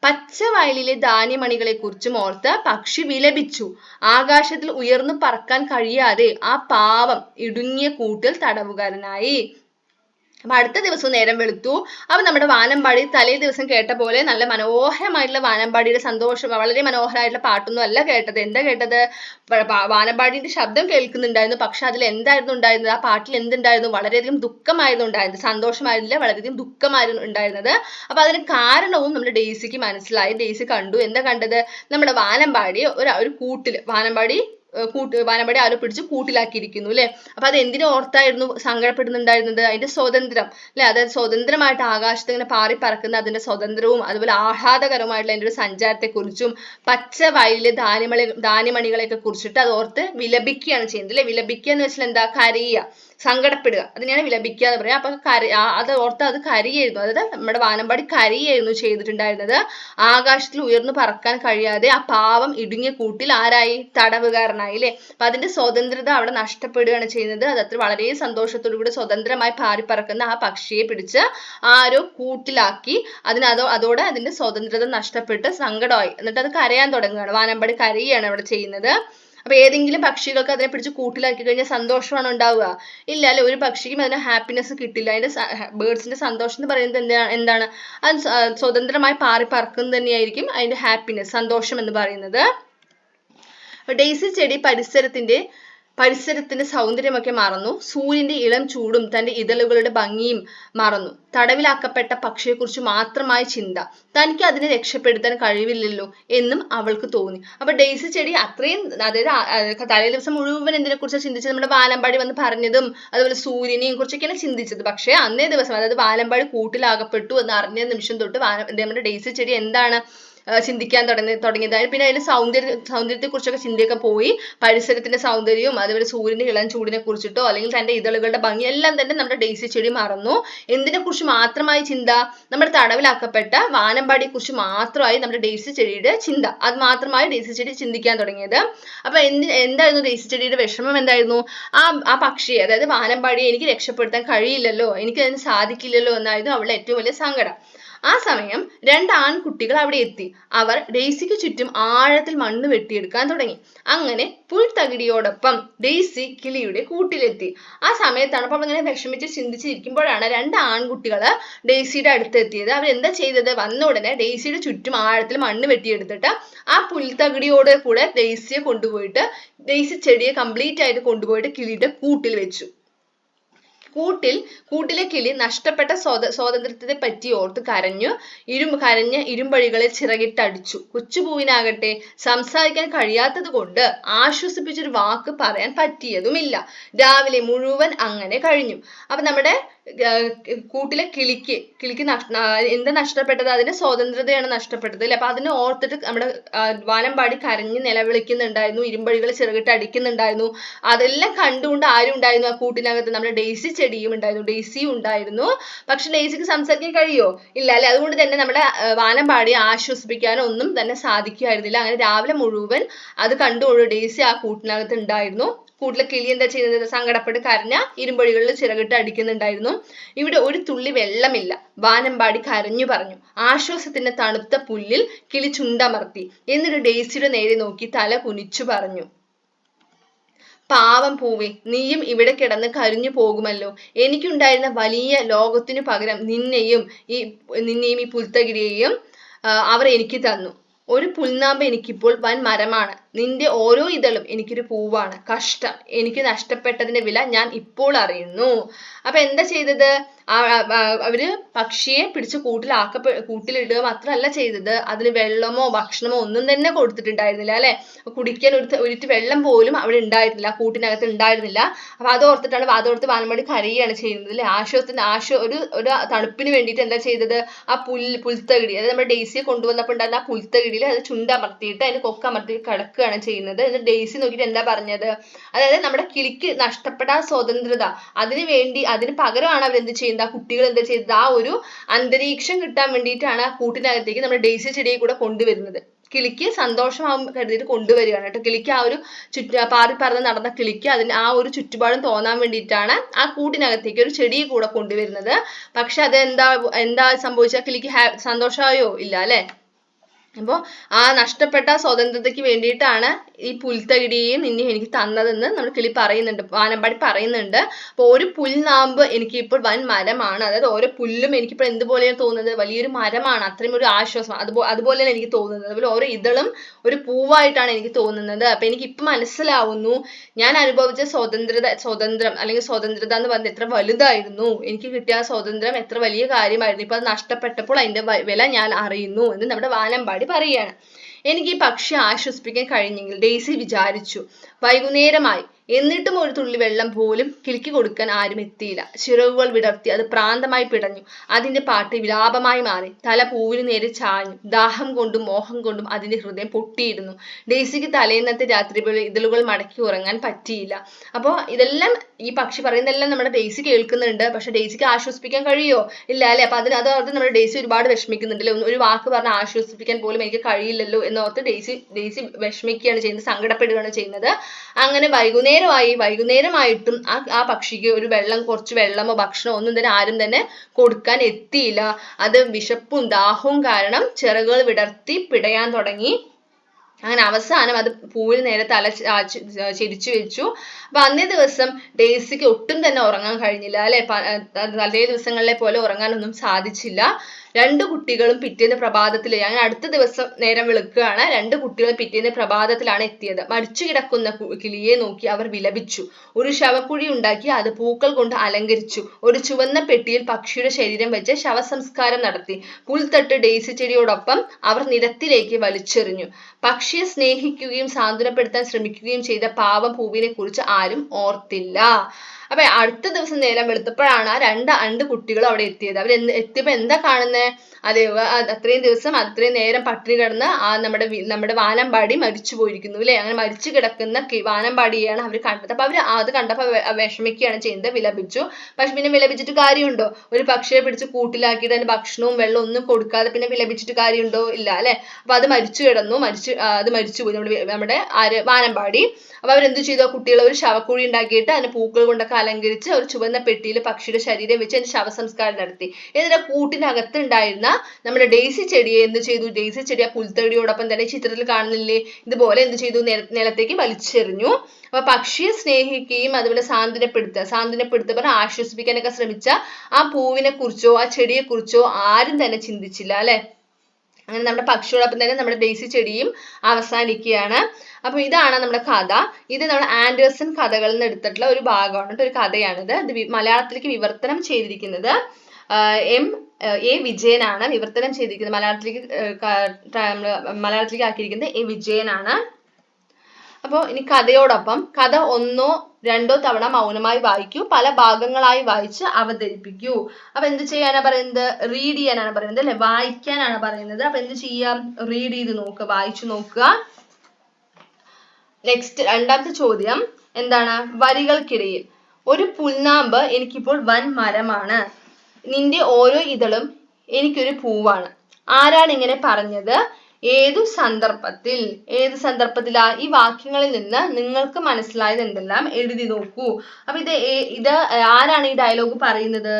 പച്ചവയലിലെ ധാന്യമണികളെക്കുറിച്ചും ഓർത്ത് പക്ഷി വിലപിച്ചു. ആകാശത്തിൽ ഉയർന്നു പറക്കാൻ കഴിയാതെ ആ പാവം ഇടുങ്ങിയ കൂട്ടിൽ തടവുകാരനായി. അപ്പൊ അടുത്ത ദിവസം നേരം വെളുത്തു. അപ്പൊ നമ്മുടെ വാനമ്പാടി തലേ ദിവസം കേട്ട പോലെ നല്ല മനോഹരമായിട്ടുള്ള വാനമ്പാടിയുടെ സന്തോഷം വളരെ മനോഹരമായിട്ടുള്ള പാട്ടൊന്നും അല്ല കേട്ടത്. എന്താ കേട്ടത്? വാനമ്പാടിന്റെ ശബ്ദം കേൾക്കുന്നുണ്ടായിരുന്നു പക്ഷെ അതിൽ എന്തായിരുന്നു ഉണ്ടായിരുന്നത്? ആ പാട്ടിൽ എന്തുണ്ടായിരുന്നു? വളരെയധികം ദുഃഖമായിരുന്നു ഉണ്ടായിരുന്നത്. സന്തോഷമായിരുന്നില്ല വളരെയധികം ദുഃഖമായിരുന്നു ഉണ്ടായിരുന്നത്. അപ്പൊ അതിന് കാരണവും നമ്മുടെ ഡെയ്സിക്ക് മനസ്സിലായി. ഡെയ്സി കണ്ടു. എന്താ കണ്ടത്? നമ്മുടെ വാനമ്പാടി ഒരു ഒരു കൂട്ടിൽ വാനമ്പാടി കൂട്ട് വാനമ്പാടി ആരോ പിടിച്ച് കൂട്ടിലാക്കിയിരിക്കുന്നു അല്ലെ? അപ്പൊ അത് എന്തിനു ഓർത്തായിരുന്നു സങ്കടപ്പെടുന്നുണ്ടായിരുന്നത്? അതിന്റെ സ്വതന്ത്രം അല്ലെ? അതായത് സ്വതന്ത്രമായിട്ട് ആകാശത്ത് ഇങ്ങനെ പാറി പറക്കുന്ന അതിന്റെ സ്വതന്ത്രവും അതുപോലെ ആഹ്ലാദകരമായിട്ടുള്ള അതിന്റെ ഒരു സഞ്ചാരത്തെ കുറിച്ചും പച്ച വയലിലെ ധാന്യമണി ധാന്യമണികളെയൊക്കെ കുറിച്ചിട്ട് അത് ഓർത്ത് വിലപിക്കുകയാണ് ചെയ്യുന്നത് അല്ലെ? വിലപിക്കുക എന്ന് വെച്ചാൽ എന്താ? കരയുക സങ്കടപ്പെടുക. അതിനെയാണ് വിലപിക്കുക എന്ന് പറയുക. അപ്പൊ കരി അത് ഓർത്ത് അത് കരിയായിരുന്നു. അതായത് നമ്മുടെ വാനമ്പാടി കരിയായിരുന്നു ചെയ്തിട്ടുണ്ടായിരുന്നത്. ആകാശത്തിൽ ഉയർന്നു പറക്കാൻ കഴിയാതെ ആ പാവം ഇടുങ്ങിയ കൂട്ടിൽ ആരായി? തടവുകാരനായി. അല്ലെ അപ്പൊ അതിന്റെ സ്വതന്ത്രത അവിടെ നഷ്ടപ്പെടുകയാണ് ചെയ്യുന്നത്. അത് അത്ര വളരെ സന്തോഷത്തോടു കൂടി സ്വതന്ത്രമായി പാറിപ്പറക്കുന്ന ആ പക്ഷിയെ പിടിച്ച് ആരോ കൂട്ടിലാക്കി. അതിന് അതോ അതോടെ അതിന്റെ സ്വതന്ത്രത നഷ്ടപ്പെട്ട് സങ്കടമായി. എന്നിട്ട് അത് കരയാൻ തുടങ്ങുകയാണ്. വാനമ്പാടി കരയാണ് അവിടെ ചെയ്യുന്നത്. അപ്പൊ ഏതെങ്കിലും പക്ഷികൾക്ക് അതിനെ പിടിച്ച് കൂട്ടിലാക്കി കഴിഞ്ഞാൽ സന്തോഷമാണ് ഉണ്ടാവുക? ഇല്ല അല്ലെ. ഒരു പക്ഷിക്കും അതിന് ഹാപ്പിനെസ് കിട്ടില്ല. അതിന്റെ ബേർഡ്സിന്റെ സന്തോഷം എന്ന് പറയുന്നത് എന്താണ് എന്താണ്? അത് സ്വതന്ത്രമായി പാറി പറക്കുന്നത് തന്നെയായിരിക്കും അതിന്റെ ഹാപ്പിനെസ് സന്തോഷം എന്ന് പറയുന്നത്. ഡെയ്സി ചെടി പരിസരത്തിന്റെ പരിസരത്തിന്റെ സൗന്ദര്യമൊക്കെ മറന്നു. സൂര്യന്റെ ഇളം ചൂടും തന്റെ ഇതളുകളുടെ ഭംഗിയും മറന്നു. തടവിലാക്കപ്പെട്ട പക്ഷിയെക്കുറിച്ച് മാത്രമായ ചിന്ത. തനിക്ക് അതിനെ രക്ഷപ്പെടുത്താൻ കഴിവില്ലല്ലോ എന്നും അവൾക്ക് തോന്നി. അപ്പൊ ഡെയ്സി ചെടി അത്രയും അതായത് തലേ ദിവസം മുഴുവൻ എന്തിനെ കുറിച്ചാണ് ചിന്തിച്ചത്? നമ്മുടെ വാലമ്പാടി വന്ന് പറഞ്ഞതും അതുപോലെ സൂര്യനെയും കുറിച്ചൊക്കെയാണ് ചിന്തിച്ചത്. പക്ഷേ അന്നേ ദിവസം അതായത് വാലമ്പാടി കൂട്ടിലാകപ്പെട്ടു എന്ന് അറിഞ്ഞ നിമിഷം തൊട്ട് നമ്മുടെ ഡെയ്സി ചെടി എന്താണ് ചിന്തിക്കാൻ തുടങ്ങി തുടങ്ങിയതായി. പിന്നെ അതിന്റെ സൗന്ദര്യ സൗന്ദര്യത്തെ കുറിച്ചൊക്കെ ചിന്തയൊക്കെ പോയി. പരിസരത്തിന്റെ സൗന്ദര്യവും അതുപോലെ സൂര്യന്റെ ഇളം ചൂടിനെ കുറിച്ചിട്ടോ അല്ലെങ്കിൽ തന്റെ ഇതളുകളുടെ ഭംഗി എല്ലാം തന്നെ നമ്മുടെ ഡെയ്സി ചെടി മറന്നു. എന്തിനെ കുറിച്ച് മാത്രമായി ചിന്ത? നമ്മുടെ തടവിലാക്കപ്പെട്ട വാനമ്പാടിയെ കുറിച്ച് മാത്രമായി നമ്മുടെ ഡെയ്സി ചെടിയുടെ ചിന്ത. അത് മാത്രമായി ഡെയ്സി ചെടി ചിന്തിക്കാൻ തുടങ്ങിയത്. അപ്പൊ എന്തി എന്തായിരുന്നു ഡെയ്സി ചെടിയുടെ വിഷമം എന്തായിരുന്നു? ആ ആ പക്ഷിയെ അതായത് വാനമ്പാടിയെ എനിക്ക് രക്ഷപ്പെടുത്താൻ കഴിയില്ലല്ലോ എനിക്ക് അതിന് സാധിക്കില്ലല്ലോ എന്നായിരുന്നു അവളുടെ ഏറ്റവും വലിയ സങ്കടം. ആ സമയം രണ്ട് ആൺകുട്ടികൾ അവിടെ എത്തി. അവർ ഡെയ്സിക്ക് ചുറ്റും ആഴത്തിൽ മണ്ണ് വെട്ടിയെടുക്കാൻ തുടങ്ങി. അങ്ങനെ പുൽത്തകിടിയോടൊപ്പം ഡെയ്സി കിളിയുടെ കൂട്ടിലെത്തി. ആ സമയത്താണ് അപ്പോൾ അങ്ങനെ വിഷമിച്ച് ചിന്തിച്ചിരിക്കുമ്പോഴാണ് രണ്ട് ആൺകുട്ടികൾ ഡെയ്സിയുടെ അടുത്ത് അവരെന്താ ചെയ്തത്? വന്ന ഉടനെ ഡെയ്സിയുടെ ചുറ്റും ആഴത്തിൽ മണ്ണ് വെട്ടിയെടുത്തിട്ട് ആ പുൽത്തകിടിയോട് കൂടെ ഡെയ്സിയെ കൊണ്ടുപോയിട്ട് ഡെയ്സി ചെടിയെ കംപ്ലീറ്റ് ആയിട്ട് കൊണ്ടുപോയിട്ട് കിളിയുടെ കൂട്ടിൽ വെച്ചു. കൂട്ടിൽ കൂട്ടിലെ കിളി നഷ്ടപ്പെട്ട സ്വാത സ്വാതന്ത്ര്യത്തെ പറ്റി ഓർത്ത് കരഞ്ഞു ഇരും കരഞ്ഞ് ഇരുമ്പഴികളിൽ ചിറകിട്ടടിച്ചു. കൊച്ചുപൂവിനാകട്ടെ സംസാരിക്കാൻ കഴിയാത്തത് കൊണ്ട് ആശ്വസിപ്പിച്ചൊരു വാക്ക് പറയാൻ പറ്റിയതുമില്ല. രാവിലെ മുഴുവൻ അങ്ങനെ കഴിഞ്ഞു. അപ്പൊ നമ്മുടെ കൂട്ടിലെ കിളിക്ക് കിളിക്ക് എന്താ നഷ്ടപ്പെട്ടത്? അതിന് സ്വതന്ത്രതയാണ് നഷ്ടപ്പെട്ടത് അല്ലെ? അപ്പൊ അതിനെ ഓർത്തിട്ട് നമ്മുടെ വാനമ്പാടി കരഞ്ഞ് നിലവിളിക്കുന്നുണ്ടായിരുന്നു ഇരുമ്പഴികൾ ചിറകിട്ട് അടിക്കുന്നുണ്ടായിരുന്നു. അതെല്ലാം കണ്ടുകൊണ്ട് ആരും ഉണ്ടായിരുന്നു ആ കൂട്ടിനകത്ത്. നമ്മുടെ ഡെയ്സി ചെടിയും ഉണ്ടായിരുന്നു ഡെയ്സിയും ഉണ്ടായിരുന്നു. പക്ഷെ ഡെയ്സിക്ക് സംസാരിക്കാൻ കഴിയോ? ഇല്ല അല്ലെ? അതുകൊണ്ട് തന്നെ നമ്മുടെ വാനമ്പാടിയെ ആശ്വസിപ്പിക്കാനോ ഒന്നും തന്നെ സാധിക്കുമായിരുന്നില്ല. അങ്ങനെ രാവിലെ മുഴുവൻ അത് കണ്ടുകൊണ്ട് ഡെയ്സി ആ കൂട്ടിനകത്ത് ഉണ്ടായിരുന്നു. കൂട്ടിലെ കിളി എന്താ ചെയ്യുന്നത് സങ്കടപ്പെട്ട് കരഞ്ഞ ഇരുമ്പൊഴികളിൽ ചിറകിട്ട് അടിക്കുന്നുണ്ടായിരുന്നു. ഇവിടെ ഒരു തുള്ളി വെള്ളമില്ല. വാനമ്പാടി കരഞ്ഞു പറഞ്ഞു. ആശ്വാസത്തിന്റെ തണുത്ത പുല്ലിൽ കിളി ചുണ്ടമർത്തി. എന്നിട്ട് ഡേസിയുടെ നേരെ നോക്കി തല കുനിച്ചു പറഞ്ഞു. പാവം പൂവേ നീയും ഇവിടെ കിടന്ന് കരിഞ്ഞു പോകുമല്ലോ. എനിക്കുണ്ടായിരുന്ന വലിയ ലോകത്തിനു പകരം നിന്നെയും ഈ നിന്നെയും ഈ പുൽത്തകിരിയെയും അവർ എനിക്ക് തന്നു. ഒരു പുൽനാമ്പ് എനിക്കിപ്പോൾ വൻ മരമാണ്. നിന്റെ ഓരോ ഇതളും എനിക്കൊരു പൂവാണ്. കഷ്ടം. എനിക്ക് നഷ്ടപ്പെട്ടതിന്റെ വില ഞാൻ ഇപ്പോൾ അറിയുന്നു. അപ്പൊ എന്താ ചെയ്തത്? അവർ പക്ഷിയെ പിടിച്ച് കൂട്ടിലാക്ക കൂട്ടിലിടുക മാത്രമല്ല ചെയ്തത്. അതിന് വെള്ളമോ ഭക്ഷണമോ ഒന്നും തന്നെ കൊടുത്തിട്ടുണ്ടായിരുന്നില്ല അല്ലെ? കുടിക്കാൻ ഒരു ഒരിറ്റ് വെള്ളം പോലും അവിടെ ഉണ്ടായിരുന്നില്ല കൂട്ടിനകത്ത് ഉണ്ടായിരുന്നില്ല. അപ്പൊ അതോർത്തിട്ടാണ് അതോർത്ത് വാനമ്പാടി കരയുകയാണ് ചെയ്യുന്നത് അല്ലെ? ആശ്വാസത്തിന് ആശോ ഒരു ഒരു തണുപ്പിന് വേണ്ടിയിട്ട് എന്താ ചെയ്തത്? ആ പുൽ പുൽത്തകിടി അതായത് നമ്മുടെ ഡേസിയെ കൊണ്ടുവന്നപ്പോൾ ഉണ്ടായിരുന്ന ആ പുൽത്തകിടിയിൽ അത് ചുണ്ടമർത്തിയിട്ട് അതിന് കൊക്കമർത്തി കിടക്കുകയാണ് ചെയ്യുന്നത്. എന്നിട്ട് ഡെയ്സി നോക്കിയിട്ട് എന്താ പറഞ്ഞത്? അതായത് നമ്മുടെ കിളിക്ക് നഷ്ടപ്പെട്ട ആ സ്വതന്ത്രത. അതിന് വേണ്ടി അതിന് പകരമാണ് അവർ എന്ത് ചെയ്യുന്നത്? ആ കുട്ടികൾ എന്താ ചെയ്തത് ആ ഒരു അന്തരീക്ഷം കിട്ടാൻ വേണ്ടിയിട്ടാണ് ആ കൂട്ടിനകത്തേക്ക് നമ്മുടെ ഡെയ്സി ചെടിയെ കൂടെ കൊണ്ടുവരുന്നത്. കിളിക്ക് സന്തോഷമാകും കരുതിയിട്ട് കൊണ്ടുവരികയാണ് കേട്ടോ. കിളിക്ക് ആ ഒരു ചുറ്റ പാറി പറന്ന് നടന്ന കിളിക്ക് അതിന് ആ ഒരു ചുറ്റുപാടും തോന്നാൻ വേണ്ടിയിട്ടാണ് ആ കൂട്ടിനകത്തേക്ക് ഒരു ചെടിയെ കൂടെ കൊണ്ടുവരുന്നത്. പക്ഷെ അത് എന്താ എന്താ സംഭവിച്ച കിളിക്ക് സന്തോഷമായോ ഇല്ല അല്ലെ? അപ്പോൾ ആ നഷ്ടപ്പെട്ട സ്വാതന്ത്ര്യതയ്ക്ക് വേണ്ടിയിട്ടാണ് ഈ പുൽത്തകിടിയും നിന്നെ എനിക്ക് തന്നതെന്ന് നമ്മൾ കിളി പറയുന്നുണ്ട് വാനമ്പാടി പറയുന്നുണ്ട്. അപ്പോൾ ഒരു പുൽനാമ്പ് എനിക്കിപ്പോൾ വൻ മരമാണ്. അതായത് ഓരോ പുല്ലും എനിക്കിപ്പോൾ എന്തുപോലെയാണ് തോന്നുന്നത്? വലിയൊരു മരമാണ്. അത്രയും ഒരു ആശ്വാസം. അതുപോലെ അതുപോലെയാണ് എനിക്ക് തോന്നുന്നത്. അതുപോലെ ഓരോ ഇതളും ഒരു പൂവായിട്ടാണ് എനിക്ക് തോന്നുന്നത്. അപ്പൊ എനിക്ക് ഇപ്പം മനസ്സിലാവുന്നു ഞാൻ അനുഭവിച്ച സ്വതന്ത്രത സ്വതന്ത്രം അല്ലെങ്കിൽ സ്വതന്ത്രത എന്ന് പറഞ്ഞത് എത്ര വലുതായിരുന്നു. എനിക്ക് കിട്ടിയ സ്വാതന്ത്ര്യം എത്ര വലിയ കാര്യമായിരുന്നു. ഇപ്പൊ അത് നഷ്ടപ്പെട്ടപ്പോൾ അതിന്റെ വില ഞാൻ അറിയുന്നു എന്ന് നമ്മുടെ വാനമ്പാടി പറയുകയാണ്. എനിക്ക് ഈ പക്ഷിയെ ആശ്വസിപ്പിക്കാൻ കഴിഞ്ഞെങ്കിൽ ഡെയ്സി വിചാരിച്ചു. വൈകുന്നേരമായി. എന്നിട്ടും ഒരു തുള്ളി വെള്ളം പോലും കിലുക്കി കൊടുക്കാൻ ആരും എത്തിയില്ല. ചിറകുകൾ വിടർത്തി അത് പ്രാന്തമായി പിടഞ്ഞു. അതിന്റെ പാട്ട് വിലാപമായി മാറി. തല പൂവിന് നേരെ ചാഞ്ഞു. ദാഹം കൊണ്ടും മോഹം കൊണ്ടും അതിന്റെ ഹൃദയം പൊട്ടിയിരുന്നു. ഡെയ്സിക്ക് തലേന്നത്തെ രാത്രി ഇതളുകൾ മടക്കി ഉറങ്ങാൻ പറ്റിയില്ല. അപ്പോൾ ഇതെല്ലാം ഈ പക്ഷി പറയുന്നതെല്ലാം നമ്മുടെ ഡെയ്സി കേൾക്കുന്നുണ്ട്. പക്ഷെ ഡെയ്സിക്ക് ആശ്വസിപ്പിക്കാൻ കഴിയോ? ഇല്ല അല്ലെ? അപ്പൊ അതിന് അത് ഓർത്ത് നമ്മുടെ ഡെയ്സി ഒരുപാട് വിഷമിക്കുന്നുണ്ട് അല്ലെ ഒരു വാക്ക് പറഞ്ഞ് ആശ്വസിപ്പിക്കാൻ പോലും എനിക്ക് കഴിയില്ലല്ലോ എന്നോർത്ത് ഡെയ്സി ഡെയ്സി വിഷമിക്കുകയാണ് ചെയ്യുന്നത് സങ്കടപ്പെടുകയാണ് ചെയ്യുന്നത്. അങ്ങനെ വൈകുന്നേരമായി വൈകുന്നേരമായിട്ടും ആ ആ പക്ഷിക്ക് ഒരു വെള്ളം കുറച്ച് വെള്ളമോ ഭക്ഷണമോ ഒന്നും തന്നെ ആരും തന്നെ കൊടുക്കാൻ എത്തിയില്ല. അത് വിശപ്പും ദാഹവും കാരണം ചിറകുകൾ വിടർത്തി പിടയാൻ തുടങ്ങി. അങ്ങനെ അവസാനം അത് പൂവിന് നേരെ തല ചിരിച്ചു വെച്ചു. അപ്പൊ അന്നേ ദിവസം ഡെയ്സിക്ക് ഒട്ടും തന്നെ ഉറങ്ങാൻ കഴിഞ്ഞില്ല അല്ലെ? തലേ ദിവസങ്ങളിലെ പോലെ ഉറങ്ങാനൊന്നും സാധിച്ചില്ല. രണ്ട് കുട്ടികളും പിറ്റേന്ന് പ്രഭാതത്തിൽ അങ്ങനെ അടുത്ത ദിവസം നേരം വിളിക്കുകയാണ്. രണ്ട് കുട്ടികളും പിറ്റേന്ന് പ്രഭാതത്തിലാണ് എത്തിയത്. മരിച്ചു കിടക്കുന്ന കിളിയെ നോക്കി അവർ വിലപിച്ചു. ഒരു ശവക്കുഴി ഉണ്ടാക്കി അത് പൂക്കൾ കൊണ്ട് അലങ്കരിച്ചു. ഒരു ചുവന്ന പെട്ടിയിൽ പക്ഷിയുടെ ശരീരം വെച്ച് ശവസംസ്കാരം നടത്തി. പുൽത്തട്ട് ഡെയ്സി ചെടിയോടൊപ്പം അവർ നിരത്തിലേക്ക് വലിച്ചെറിഞ്ഞു. പക്ഷിയെ സ്നേഹിക്കുകയും സാന്ത്വനപ്പെടുത്താൻ ശ്രമിക്കുകയും ചെയ്ത പാവം പൂവിനെ കുറിച്ച് ആരും ഓർത്തില്ല. അപ്പൊ അടുത്ത ദിവസം നേരം വെളുത്തപ്പോഴാണ് ആ രണ്ട് അണ്ട് കുട്ടികളും അവിടെ എത്തിയത്. അവർ എത്തിയപ്പോ എന്താ കാണുന്നത് അതെ അത്രയും ദിവസം അത്രയും നേരം പട്ടിണി കിടന്ന് ആ നമ്മുടെ നമ്മുടെ വാനമ്പാടി മരിച്ചു പോയിരിക്കുന്നു അല്ലെ? അങ്ങനെ മരിച്ചു കിടക്കുന്ന വാനമ്പാടിയാണ് അവർ കണ്ടത്. അപ്പൊ അവർ അത് കണ്ടപ്പോൾ വിഷമിക്കുകയാണ് ചെയ്യുന്നത് വിലപിച്ചു. പക്ഷെ പിന്നെ വിലപിച്ചിട്ട് കാര്യമുണ്ടോ? ഒരു പക്ഷിയെ പിടിച്ച് കൂട്ടിലാക്കിയിട്ട് അതിന് ഭക്ഷണവും വെള്ളവും ഒന്നും കൊടുക്കാതെ പിന്നെ വിലപിച്ചിട്ട് കാര്യമുണ്ടോ? ഇല്ല അല്ലെ? അപ്പൊ അത് മരിച്ചു കിടന്നു. മരിച്ചു അത് മരിച്ചു പോയി. നമ്മുടെ നമ്മുടെ ആര് വാനമ്പാടി. അപ്പൊ അവരെന്ത് ചെയ്തു? ആ കുട്ടികൾ ഒരു ശവക്കുഴി ഉണ്ടാക്കിയിട്ട് അതിന് പൂക്കൾ കൊണ്ടൊക്കെ അലങ്കരിച്ച് ഒരു ചുവന്ന പെട്ടിയിൽ പക്ഷിയുടെ ശരീരം വെച്ച് അതിന്റെ ശവസംസ്കാരം നടത്തി. എന്നിട്ട് കൂട്ടിനകത്ത് ഉണ്ടായിരുന്ന നമ്മുടെ ഡെയ്സി ചെടിയെ എന്ത് ചെയ്തു? ഡെയ്സി ചെടി ആ പുൽത്തടിയോടൊപ്പം തന്നെ ചിത്രത്തിൽ കാണുന്നില്ലേ? ഇതുപോലെ എന്ത് ചെയ്തു? നില- നിലത്തേക്ക് വലിച്ചെറിഞ്ഞു. അപ്പൊ പക്ഷിയെ സ്നേഹിക്കുകയും അതുപോലെ സാന്ത്വനപ്പെടുത്തുക പറഞ്ഞാൽ ആശ്വസിപ്പിക്കാനൊക്കെ ശ്രമിച്ച ആ പൂവിനെ കുറിച്ചോ ആ ചെടിയെ കുറിച്ചോ ആരും തന്നെ ചിന്തിച്ചില്ല അല്ലെ? അങ്ങനെ നമ്മുടെ പക്ഷിയോടൊപ്പം തന്നെ നമ്മുടെ ബേസി ചെടിയും അവസാനിക്കുകയാണ്. അപ്പൊ ഇതാണ് നമ്മുടെ കഥ. ഇത് നമ്മൾ ആൻഡേഴ്സൺ കഥകളിൽ നിന്ന് എടുത്തിട്ടുള്ള ഒരു ഭാഗമാണ്. ഒരു കഥയാണിത്. ഇത് മലയാളത്തിലേക്ക് വിവർത്തനം ചെയ്തിരിക്കുന്നത് എം എ വിജയനാണ്. വിവർത്തനം ചെയ്തിരിക്കുന്നത് മലയാളത്തിലേക്ക് മലയാളത്തിലേക്ക് ആക്കിയിരിക്കുന്നത് എ വിജയനാണ്. അപ്പോൾ ഇനി കഥയോടൊപ്പം കഥ ഒന്നോ രണ്ടോ തവണ മൗനമായി വായിക്കൂ. പല ഭാഗങ്ങളായി വായിച്ച് അവതരിപ്പിക്കൂ. അപ്പൊ എന്ത് ചെയ്യാനാ പറയുന്നത്? റീഡ് ചെയ്യാനാണ് പറയുന്നത് അല്ലെ? വായിക്കാനാണ് പറയുന്നത്. അപ്പൊ എന്ത് ചെയ്യാം? റീഡ് ചെയ്ത് നോക്കുക വായിച്ചു നോക്കുക. നെക്സ്റ്റ് രണ്ടാമത്തെ ചോദ്യം എന്താണ്? വരികൾക്കിടയിൽ. ഒരു പുൽനാമ്പ് എനിക്കിപ്പോൾ വൻ മരമാണ്. നിന്റെ ഓരോ ഇതളും എനിക്കൊരു പൂവാണ്. ആരാണ് ഇങ്ങനെ പറഞ്ഞത്? ഏതു സന്ദർഭത്തിൽ ഏത് സന്ദർഭത്തിലാ ഈ വാക്യങ്ങളിൽ നിന്ന് നിങ്ങൾക്ക് മനസ്സിലായത് എന്തെല്ലാം? എഴുതി നോക്കൂ. അപ്പൊ ഇത് ഇത് ആരാണ് ഈ ഡയലോഗ് പറയുന്നത്?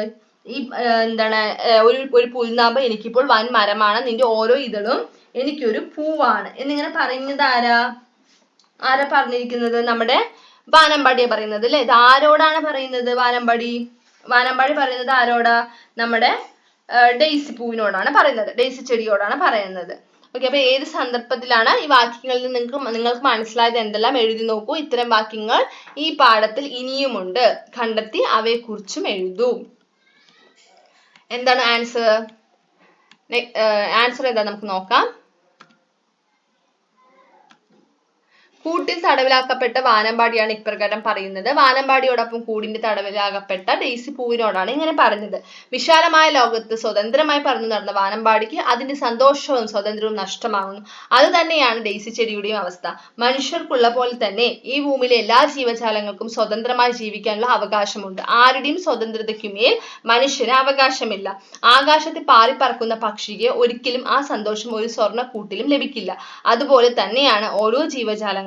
ഈ എന്താണ് ഒരു ഒരു പുൽനാമ്പ് എനിക്കിപ്പോൾ വൻ മരമാണ്. നിന്റെ ഓരോ ഇതളും എനിക്കൊരു പൂവാണ്. എന്നിങ്ങനെ പറയുന്നത് ആരാ? ആരാ പറഞ്ഞിരിക്കുന്നത്? നമ്മുടെ വാനമ്പാടിയാ പറയുന്നത് അല്ലെ? ഇത് ആരോടാണ് പറയുന്നത് വാനമ്പാടി? വാനമ്പാടി പറയുന്നത് ആരോടാ? നമ്മുടെ ഡെയ്സി പൂവിനോടാണ് പറയുന്നത്. ഡെയ്സി ചെടിയോടാണ് പറയുന്നത്. ഓക്കെ അപ്പൊ ഏത് സന്ദർഭത്തിലാണ് ഈ വാക്യങ്ങളിൽ നിന്ന് നിങ്ങൾക്ക് നിങ്ങൾക്ക് മനസ്സിലായത് എന്തെല്ലാം? എഴുതി നോക്കൂ. ഇത്തരം വാക്യങ്ങൾ ഈ പാഠത്തിൽ ഇനിയുമുണ്ട്. കണ്ടെത്തി അവയെക്കുറിച്ചും എഴുതൂ. എന്താണ് ആൻസർ ആൻസർ ഏതാ? നമുക്ക് നോക്കാം. കൂട്ടിൽ തടവിലാക്കപ്പെട്ട വാനമ്പാടിയാണ് ഇപ്രകാരം പറയുന്നത്. വാനമ്പാടിയോടൊപ്പം കൂടിന്റെ തടവിലാകപ്പെട്ട ഡെയ്സി പൂവിനോടാണ് ഇങ്ങനെ പറഞ്ഞത്. വിശാലമായ ലോകത്ത് സ്വതന്ത്രമായി പറഞ്ഞു നടന്ന വാനമ്പാടിക്ക് അതിന്റെ സന്തോഷവും സ്വതന്ത്രവും നഷ്ടമാകുന്നു അത് തന്നെയാണ് ഡെയ്സി ചെടിയുടെയും അവസ്ഥ. മനുഷ്യർക്കുള്ള പോലെ തന്നെ ഈ ഭൂമിയിലെ എല്ലാ ജീവജാലങ്ങൾക്കും സ്വതന്ത്രമായി ജീവിക്കാനുള്ള അവകാശമുണ്ട്. ആരുടെയും സ്വതന്ത്രതയ്ക്കുമേൽ മനുഷ്യന് അവകാശമില്ല. ആകാശത്തിൽ പാറിപ്പറക്കുന്ന പക്ഷിക്ക് ഒരിക്കലും ആ സന്തോഷം ഒരു സ്വർണക്കൂട്ടിലും ലഭിക്കില്ല. അതുപോലെ തന്നെയാണ് ഓരോ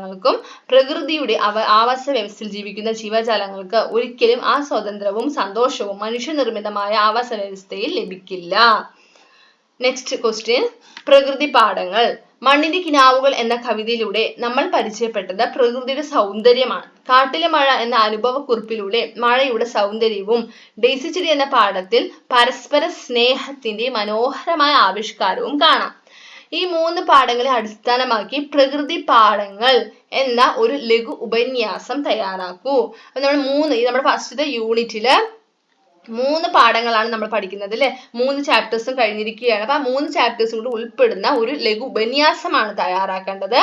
ജീവജാലങ്ങൾക്കും പ്രകൃതിയുടെ അവ ആവാസ വ്യവസ്ഥയിൽ ജീവിക്കുന്ന ജീവജാലങ്ങൾക്ക് ഒരിക്കലും ആ സ്വാതന്ത്ര്യവും സന്തോഷവും മനുഷ്യനിർമ്മിതമായ ആവാസ വ്യവസ്ഥയിൽ ലഭിക്കില്ല. നെക്സ്റ്റ് ക്വസ്റ്റ്യൻ പ്രകൃതി പാഠങ്ങൾ. മണ്ണിന്റെ കിനാവുകൾ എന്ന കവിതയിലൂടെ നമ്മൾ പരിചയപ്പെട്ടത് പ്രകൃതിയുടെ സൗന്ദര്യമാണ്. കാട്ടിലെ മഴ എന്ന അനുഭവക്കുറിപ്പിലൂടെ മഴയുടെ സൗന്ദര്യവും ഡെയ്സിച്ചിരി എന്ന പാഠത്തിൽ പരസ്പര സ്നേഹത്തിന്റെ മനോഹരമായ ആവിഷ്കാരവും കാണാം. ഈ മൂന്ന് പാഠങ്ങളെ അടിസ്ഥാനമാക്കി പ്രകൃതി പാഠങ്ങൾ എന്ന ഒരു ലഘു ഉപന്യാസം തയ്യാറാക്കൂ. അപ്പൊ നമ്മൾ മൂന്ന് ഈ നമ്മുടെ ഫസ്റ്റ് യൂണിറ്റിൽ മൂന്ന് പാഠങ്ങളാണ് നമ്മൾ പഠിക്കുന്നത് അല്ലെ? മൂന്ന് ചാപ്റ്റേഴ്സും കഴിഞ്ഞിരിക്കുകയാണ്. അപ്പൊ ആ മൂന്ന് ചാപ്റ്റേഴ്സും കൂടി ഉൾപ്പെടുന്ന ഒരു ലഘു ഉപന്യാസമാണ് തയ്യാറാക്കേണ്ടത്.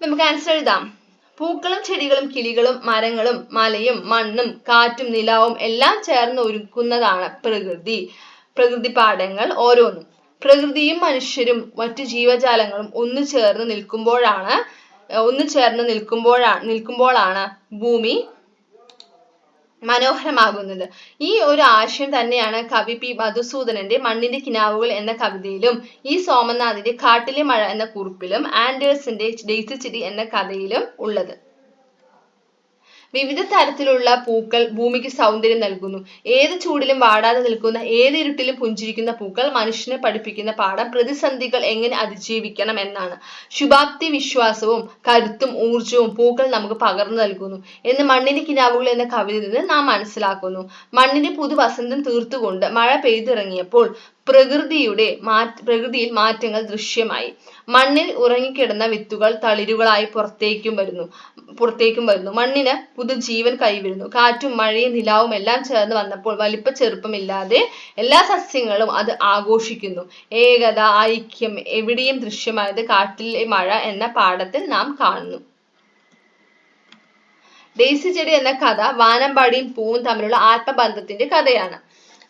നമുക്ക് ആൻസർ എഴുതാം. പൂക്കളും ചെടികളും കിളികളും മരങ്ങളും മലയും മണ്ണും കാറ്റും നിലാവും എല്ലാം ചേർന്ന് ഒരുക്കുന്നതാണ് പ്രകൃതി. പ്രകൃതി പാഠങ്ങൾ ഓരോന്നും. പ്രകൃതിയും മനുഷ്യരും മറ്റു ജീവജാലങ്ങളും ഒന്നു ചേർന്ന് നിൽക്കുമ്പോഴാണ് ഒന്നു ചേർന്ന് നിൽക്കുമ്പോഴാണ് നിൽക്കുമ്പോഴാണ് ഭൂമി മനോഹരമാകുന്നത്. ഈ ഒരു ആശയം തന്നെയാണ് കവി പി മധുസൂദനന്റെ മണ്ണിന്റെ കിനാവുകൾ എന്ന കവിതയിലും ഈ സോമനാഥിന്റെ കാട്ടിലെ മഴ എന്ന കുറിപ്പിലും ആൻഡേഴ്സിന്റെ ഡെയ്സി ചിരി എന്ന കഥയിലും ഉള്ളത്. വിവിധ തരത്തിലുള്ള പൂക്കൾ ഭൂമിക്ക് സൗന്ദര്യം നൽകുന്നു. ഏത് ചൂടിലും വാടാതെ നിൽക്കുന്ന ഏത് ഇരുട്ടിലും പുഞ്ചിരിക്കുന്ന പൂക്കൾ മനുഷ്യനെ പഠിപ്പിക്കുന്ന പാഠം പ്രതിസന്ധികൾ എങ്ങനെ അതിജീവിക്കണം എന്നാണ്. ശുഭാപ്തി വിശ്വാസവും കരുത്തും ഊർജവും പൂക്കൾ നമുക്ക് പകർന്നു നൽകുന്നു എന്ന് മണ്ണിന് കിനാവുകൾ എന്ന കവിതയിൽ നിന്ന് നാം മനസ്സിലാക്കുന്നു. മണ്ണിന്റെ പുതു വസന്തം തീർത്തുകൊണ്ട് മഴ പെയ്തിറങ്ങിയപ്പോൾ പ്രകൃതിയുടെ മാ പ്രകൃതിയിൽ മാറ്റങ്ങൾ ദൃശ്യമായി. മണ്ണിൽ ഉറങ്ങിക്കിടന്ന വിത്തുകൾ തളിരുകളായി പുറത്തേക്കും വരുന്നു പുറത്തേക്കും വരുന്നു. മണ്ണിന് പുതുജീവൻ കൈവരുന്നു കാറ്റും മഴയും നിലാവും എല്ലാം ചേർന്ന് വന്നപ്പോൾ വലിപ്പ ചെറുപ്പമില്ലാതെ എല്ലാ സസ്യങ്ങളും അത് ആഘോഷിക്കുന്നു. ഏകത ഐക്യം എവിടെയും ദൃശ്യമായത് കാട്ടിലെ മഴ എന്ന പാഠത്തിൽ നാം കാണുന്നു. ഡെയ്സി ചെടി എന്ന കഥ വാനമ്പാടിയും പൂവും തമ്മിലുള്ള ആത്മബന്ധത്തിന്റെ കഥയാണ്.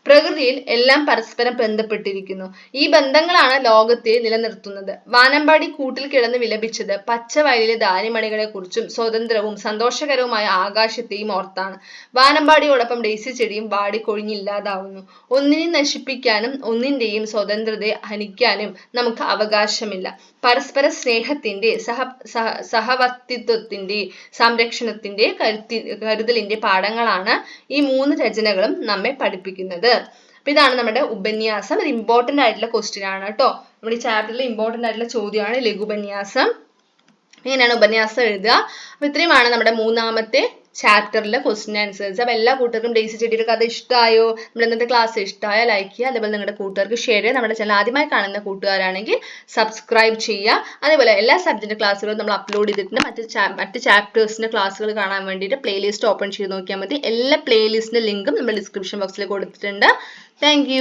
പ്രകൃതിയിൽ എല്ലാം പരസ്പരം ബന്ധപ്പെട്ടിരിക്കുന്നു. ഈ ബന്ധങ്ങളാണ് ലോകത്തെ നിലനിർത്തുന്നത്. വാനമ്പാടി കൂട്ടിൽ കിടന്ന് വിലപിച്ചത് പച്ചവയലിലെ ധാന്യമണികളെ കുറിച്ചും സ്വതന്ത്രവും സന്തോഷകരവുമായ ആകാശത്തെയും ഓർത്താണ്. വാനമ്പാടിയോടൊപ്പം ഡെയ്സി ചെടിയും വാടി കൊഴിഞ്ഞില്ലാതാവുന്നു. ഒന്നിനെ നശിപ്പിക്കാനും ഒന്നിന്റെയും സ്വതന്ത്രതയെ ഹനിക്കാനും നമുക്ക് അവകാശമില്ല. പരസ്പര സ്നേഹത്തിന്റെ സഹ സഹ സഹവർത്തിത്വത്തിന്റെ സംരക്ഷണത്തിന്റെ കരുത്തി കരുതലിന്റെ പാഠങ്ങളാണ് ഈ മൂന്ന് രചനകളും നമ്മെ പഠിപ്പിക്കുന്നത്. അപ്പൊ ഇതാണ് നമ്മുടെ ഉപന്യാസം. ഇത് ഇമ്പോർട്ടന്റ് ആയിട്ടുള്ള ക്വസ്റ്റ്യൻ ആണ് കേട്ടോ. നമ്മുടെ ഈ ചാപ്റ്ററിൽ ഇമ്പോർട്ടന്റ് ആയിട്ടുള്ള ചോദ്യമാണ് ലഘുപന്യാസം. ഇങ്ങനെയാണ് ഉപന്യാസം എഴുതുക. അപ്പൊ ഇത്രയുമാണ് നമ്മുടെ മൂന്നാമത്തെ ചാപ്റ്ററിലെ ക്വസ്റ്റ്യൻ ആൻസേഴ്സ് അപ്പൊ എല്ലാ കൂട്ടുകാർക്കും ഡെയ്സി ചെടിയുടെ കഥ ഇഷ്ടമായോ നമ്മുടെ ഇന്നത്തെ ക്ലാസ് ഇഷ്ടമായോ ലൈക്ക് ചെയ്യുക. അതേപോലെ നിങ്ങളുടെ കൂട്ടുകാർക്ക് ഷെയർ ചെയ്യുക. നമ്മുടെ ചാനൽ ആദ്യമായി കാണുന്ന കൂട്ടുകാരാണെങ്കിൽ സബ്സ്ക്രൈബ് ചെയ്യുക. അതേപോലെ എല്ലാ സബ്ജക്റ്റ് ക്ലാസ്സുകളും നമ്മൾ അപ്ലോഡ് ചെയ്തിട്ടുണ്ട്. മറ്റ് മറ്റ് ചാപ്റ്റേഴ്സിന്റെ ക്ലാസ്സുകൾ കാണാൻ വേണ്ടിയിട്ട് പ്ലേലിസ്റ്റ് ഓപ്പൺ ചെയ്ത് നോക്കിയാൽ മതി. എല്ലാ പ്ലേലിസ്റ്റിന്റെ ലിങ്കും നമ്മൾ ഡിസ്ക്രിപ്ഷൻ ബോക്സിൽ കൊടുത്തിട്ടുണ്ട്. താങ്ക്